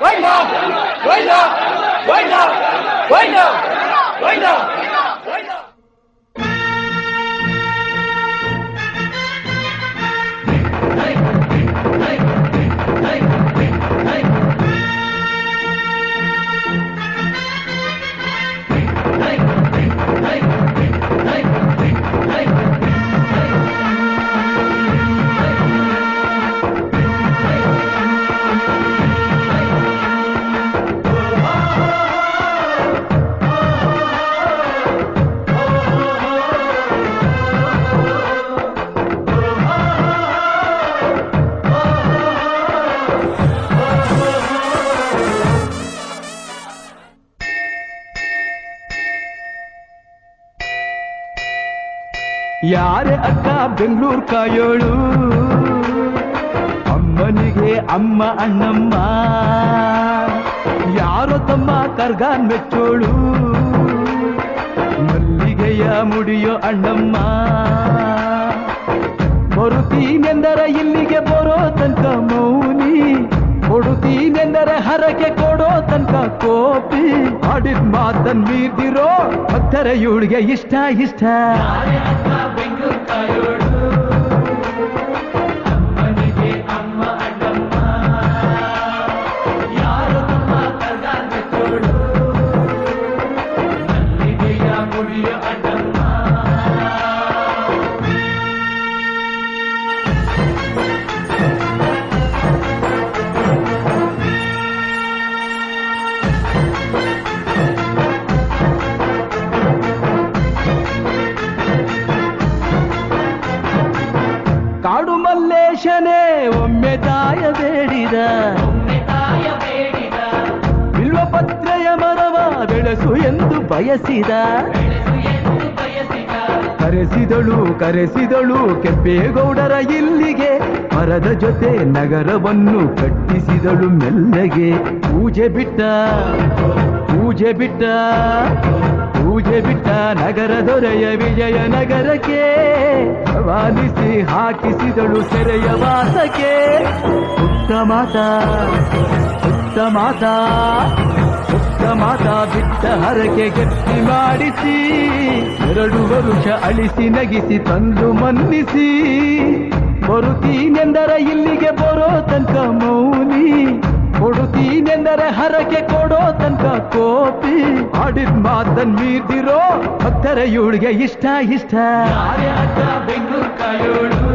Right now! Right now! Right now! Right now! Right now! Right now! ಯಾರೇ ಅಕ್ಕ ಬೆಂಗಳೂರು ಕಾಯೋಳು? ಅಮ್ಮನಿಗೆ ಅಮ್ಮ ಅಣ್ಣಮ್ಮ. ಯಾರೋ ತಮ್ಮ ಕರ್ಗಾನ್ ಮೆಚ್ಚೋಳು? ಮಲ್ಲಿಗೆಯ ಮುಡಿಯೋ ಅಣ್ಣಮ್ಮ. ಬರುತ್ತೀನೆಂದರೆ ಇಲ್ಲಿಗೆ ಬರೋ ತನಕ ಮೌನಿ. ಕೊಡುತ್ತೀನೆಂದರೆ ಹರಕೆ ಕೊಡೋ ತನಕ ಕೋಪಿ. ಆಡಿದ ಮಾತನ್ ಮೀರ್ದಿರೋ ಭಕ್ತರ ಇವಳಿಗೆ ಇಷ್ಟ ಇಷ್ಟ. ಬೆಳೆಸು ಎಂದು ಬಯಸಿದ. ಕರೆಸಿದಳು ಕರೆಸಿದಳು, ಕೆಂಪೇಗೌಡರ ಇಲ್ಲಿಗೆ. ಮರದ ಜೊತೆ ನಗರವನ್ನು ಕಟ್ಟಿಸಿದಳು ಮೆಲ್ಲಗೆ. ಪೂಜೆ ಬಿಟ್ಟ ಪೂಜೆ ಬಿಟ್ಟ ಪೂಜೆ ಬಿಟ್ಟ ನಗರ ದೊರೆಯ ವಿಜಯ ನಗರಕ್ಕೆ. ವಾಲಿಸಿ ಹಾಕಿಸಿದಳು ಸೆರೆಯ ವಾಸಕ್ಕೆ. ಪುಟ್ಟ ಮಾತಾ ಮಾತಾ ಪುಟ್ಟ ಮಾತಾ ಬಿಟ್ಟ ಹರಕೆ ಗಟ್ಟಿ ಮಾಡಿಸಿ, ಎರಡು ವರುಷ ಅಳಿಸಿ, ನಗಿಸಿ, ತಂದು ಮನ್ನಿಸಿ. ಬರುತ್ತೀನೆಂದರೆ ಇಲ್ಲಿಗೆ ಬರೋ ತನಕ ಮೌನಿ, ಕೊಡುತ್ತೀನೆಂದರೆ ಹರಕೆ ಕೊಡೋ ತನಕ ಕೋಪಿ. ಆಡಿದ ಮಾತನ್ ಮೀರ್ದಿರೋ ಭಕ್ತರ, ಇವಳಿಗೆ ಇಷ್ಟ ಇಷ್ಟ. ಬೆಂಗಳೂರು ಕಾಯೋಳು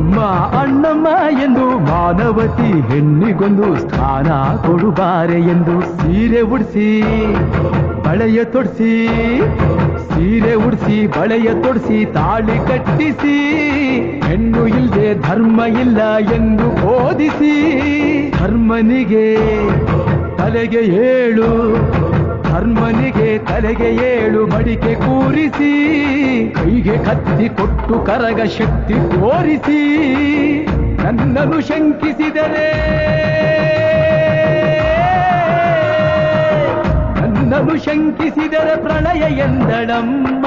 ಅಮ್ಮ ಅಣ್ಣಮ್ಮ ಎಂದು ಮಾನವತಿ ಹೆಣ್ಣಿಗೊಂದು ಸ್ಥಾನ ಕೊಡುಬಾರೆ ಎಂದು ಸೀರೆ ಉಡಿಸಿ, ಬಳೆಯ ತೊಡಿಸಿ, ಸೀರೆ ಉಡಿಸಿ, ಬಳೆಯ ತೊಡಿಸಿ, ತಾಳಿ ಕಟ್ಟಿಸಿ, ಹೆಣ್ಣು ಇಲ್ಲದೆ ಧರ್ಮ ಇಲ್ಲ ಎಂದು ಓದಿಸಿ, ಧರ್ಮನಿಗೆ ತಲೆಗೆ ಏಳು ಧರ್ಮನಿಗೆ ತಲೆಗೆ ಏಳು ಮಡಿಕೆ ಕೂರಿಸಿ, ಕೈಗೆ ಕತ್ತಿ ಕೊಟ್ಟು ಕರಗ ಶಕ್ತಿ ತೋರಿಸಿ, ನನ್ನನ್ನು ಶಂಕಿಸಿದರೆ. ನನ್ನನ್ನು ಶಂಕಿಸಿದರೆ ಪ್ರಣಯ ಎಂದಳಮ್ಮ.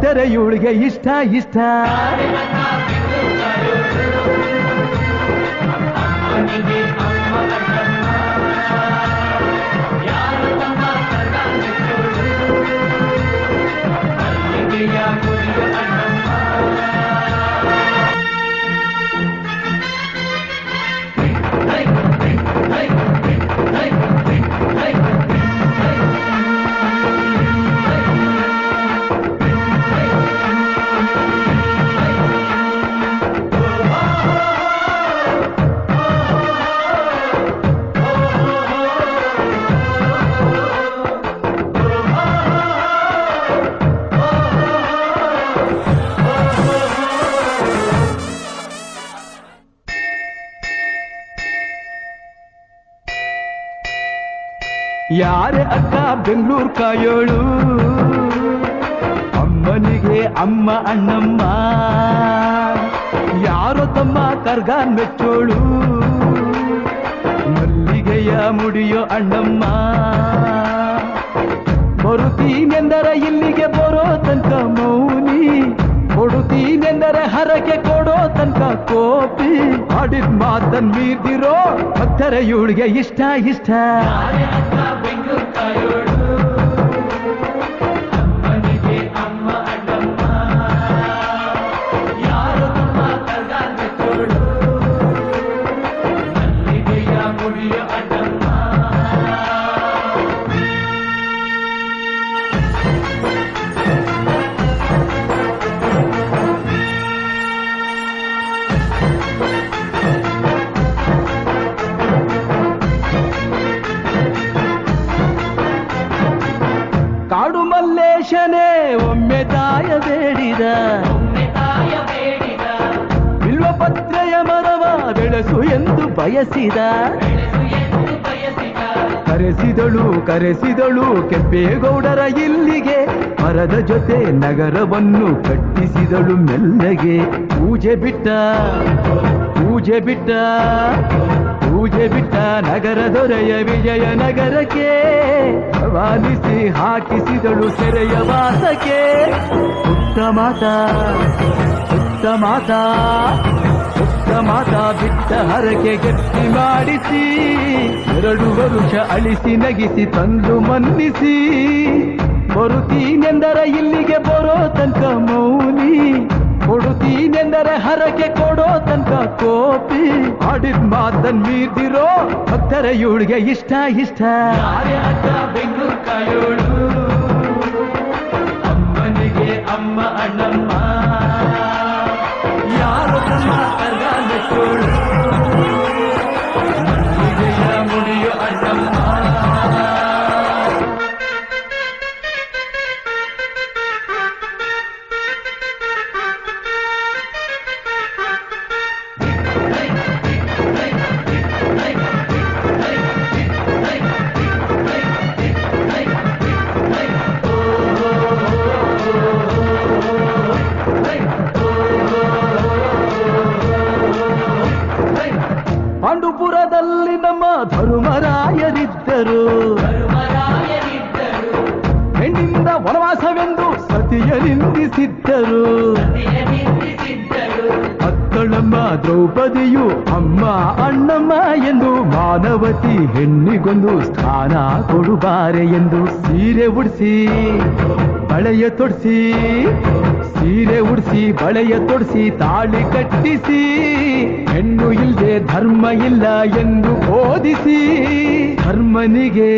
ಭಕ್ತರ ಇವಳಿಗೆ ಇಷ್ಟ. ಇಷ್ಟ ಯಾರೇ ಅಕ್ಕ ಬೆಂಗಳೂರು ಕಾಯೋಳು? ಅಮ್ಮನಿಗೆ ಅಮ್ಮ ಅಣ್ಣಮ್ಮ. ಯಾರೋ ತಮ್ಮ ಕರ್ಗಾನ್ ಮೆಚ್ಚೋಳು? ಮಲ್ಲಿಗೆಯ ಮುಡಿಯೋ ಅಣ್ಣಮ್ಮ. ಬರುತ್ತೀನೆಂದರೆ ಇಲ್ಲಿಗೆ ಬರೋ ತನಕ ಮೌನಿ. ಕೊಡುತ್ತೀನೆಂದರೆ ಹರಕೆ ಕೊಡೋ ತನಕ ಕೋಪಿ. ಆಡಿದ ಮಾತನ್ ಮೀರ್ದಿರೋ ಭಕ್ತರ ಇವಳಿಗೆ ಇಷ್ಟ ಇಷ್ಟ. ಕಾಡು ಮಲ್ಲೇಶನೇ ಒಮ್ಮೆ ತಾಯ ಬೇಡಿದ. ಬಿಲ್ವಪತ್ರೆಯ ಮರವ ಬೆಳೆಸು ಎಂದು ಬಯಸಿದ. ಕರೆಸಿದಳು ಕರೆಸಿದಳು ಕೆಂಪೇಗೌಡರ ಇಲ್ಲಿಗೆ. ಮರದ ಜೊತೆ ನಗರವನ್ನು ಕಟ್ಟಿಸಿದಳು ಮೆಲ್ಲಗೆ. ಪೂಜೆ ಬಿಟ್ಟ ಪೂಜೆ ಬಿಟ್ಟ. ಪೂಜೆ ಬಿಟ್ಟ ನಗರ ದೊರೆಯ ವಿಜಯ ನಗರಕ್ಕೆ ವಾಲಿಸಿ ಹಾಕಿಸಿದಳು ಸೆರೆಯ ವಾಸಕ್ಕೆ. ಸುತ್ತ ಮಾತಾ, ಸುತ್ತ ಬಿಟ್ಟ ಹರಕೆ ಗಟ್ಟಿ ಮಾಡಿಸಿ, ಎರಡು ವರುಷ ಅಳಿಸಿ ನಗಿಸಿ, ತಂದು ಮನ್ನಿಸಿ. ಬರುತ್ತೀನೆಂದರ ಇಲ್ಲಿಗೆ ಬರೋ ತನಕ ಮೌನಿ, ಕೊಡುತ್ತೀನೆಂದರೆ ಹರಕೆ ಕೊಡೋ ತನಕ ಕೋಪಿ. ಮಾತನ್ ಮೀರ್ದಿರೋ ಭಕ್ತರ ಇವಳಿಗೆ ಇಷ್ಟ. ಇಷ್ಟ ಬೆಂಗಳೂರು ಕಾಯೋಳು ಅಮ್ಮನಿಗೆ ಅಮ್ಮ ಅಣ್ಣಮ್ಮ. ಯಾರು ತಮ್ಮ ವನವಾಸವೆಂದು ಸತಿಯ ನಿಂದಿಸಿದ್ದರು. ಅತ್ತಳಮ್ಮ ದ್ರೌಪದಿಯು ಅಮ್ಮ ಅಣ್ಣಮ್ಮ ಎಂದು ಮಾನವತಿ ಹೆಣ್ಣಿಗೊಂದು ಸ್ಥಾನ ಕೊಡುಬಾರೆ ಎಂದು ಸೀರೆ ಉಡಿಸಿ, ಬಳೆಯ ತೊಡಿಸಿ, ಸೀರೆ ಉಡಿಸಿ, ಬಳೆಯ ತೊಡಿಸಿ, ತಾಳಿ ಕಟ್ಟಿಸಿ, ಹೆಣ್ಣು ಇಲ್ಲದೆ ಧರ್ಮ ಇಲ್ಲ ಎಂದು ಓದಿಸಿ ಧರ್ಮನಿಗೆ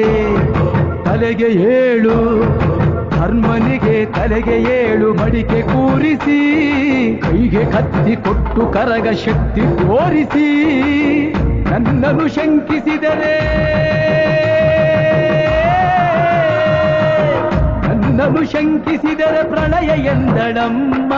ತಲೆಗೆ ಏಳು. ಧರ್ಮನಿಗೆ ತಲೆಗೆ ಏಳು ಮಡಿಕೆ ಕೂರಿಸಿ, ಕೈಗೆ ಕತ್ತಿ ಕೊಟ್ಟು ಕರಗ ಶಕ್ತಿ ತೋರಿಸಿ, ನನ್ನನ್ನು ಶಂಕಿಸಿದರೆ. ನನ್ನನ್ನು ಶಂಕಿಸಿದರೆ ಪ್ರಳಯ ಎಂದಳಮ್ಮ.